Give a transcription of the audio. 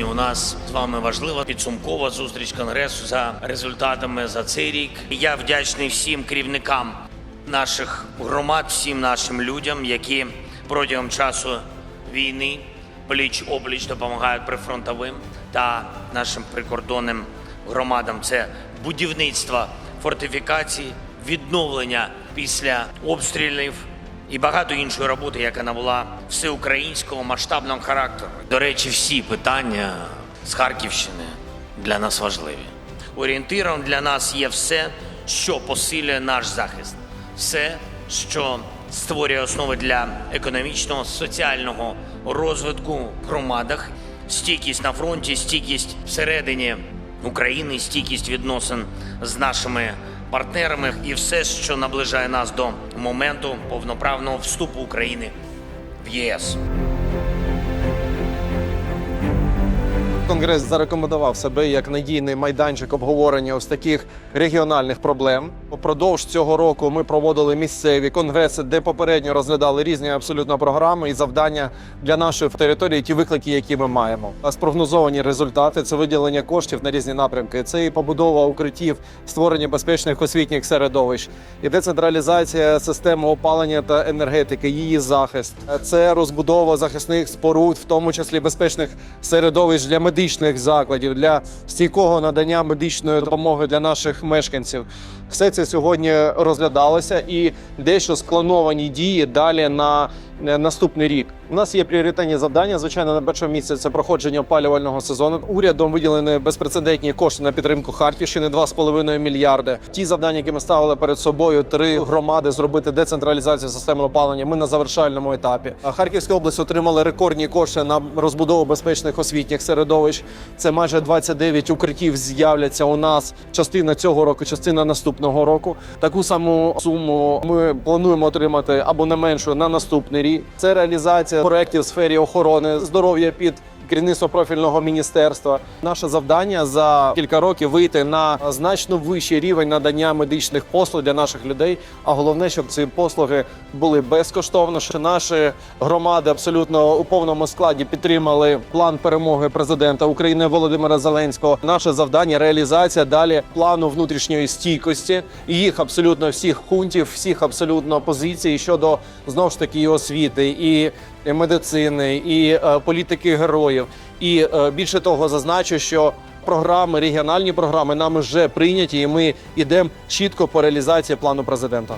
нас з вами важлива підсумкова зустріч конгресу за результатами за цей рік. Я вдячний всім керівникам наших громад, всім нашим людям, які протягом часу війни пліч опліч допомагають прифронтовим та нашим прикордонним громадам. Це будівництво фортифікацій, відновлення після обстрілів і багато іншої роботи, яка набула всеукраїнського масштабного характеру. До речі, всі питання з Харківщини для нас важливі. Орієнтиром для нас є все, що посилює наш захист, все, що створює основи для економічного, соціального розвитку в громадах, стійкість на фронті, стійкість всередині України, стійкість відносин з нашими партнерами і все, що наближає нас до моменту повноправного вступу України в ЄС. Конгрес зарекомендував себе як надійний майданчик обговорення ось таких регіональних проблем. Упродовж цього року ми проводили місцеві конгреси, де попередньо розглядали різні абсолютно програми і завдання для нашої території, ті виклики, які ми маємо. А спрогнозовані результати це виділення коштів на різні напрямки. Це і побудова укриттів, створення безпечних освітніх середовищ, і децентралізація системи опалення та енергетики, її захист. Це розбудова захисних споруд, в тому числі безпечних середовищ для медичних закладів, для стійкого надання медичної допомоги для наших мешканців. Все це сьогодні розглядалося і дещо сплановані дії далі на наступний рік. У нас є пріоритетні завдання. Звичайно, на першому місці це проходження опалювального сезону. Урядом виділені безпрецедентні кошти на підтримку Харківщини 2,5 мільярди. Ті завдання, які ми ставили перед собою, три громади зробити децентралізацію системи опалення. Ми на завершальному етапі. Харківська область отримала рекордні кошти на розбудову безпечних освітніх середовищ. Це майже 29 укриттів з'являться у нас. Частина цього року, частина наступного року. Таку саму суму ми плануємо отримати або не меншу на наступний рік. Це реалізація проєктів в сфері охорони здоров'я під керівництво профільного міністерства. Наше завдання за кілька років вийти на значно вищий рівень надання медичних послуг для наших людей. А головне, щоб ці послуги були безкоштовно. Що наші громади абсолютно у повному складі підтримали план перемоги президента України Володимира Зеленського. Наше завдання реалізація далі плану внутрішньої стійкості їх абсолютно всіх хунтів, всіх абсолютно позицій щодо знову ж таки освіти і медицини, і е, політики героїв. І е, більше того, зазначу, що програми, регіональні програми нами вже прийняті, і ми йдемо чітко по реалізації плану президента.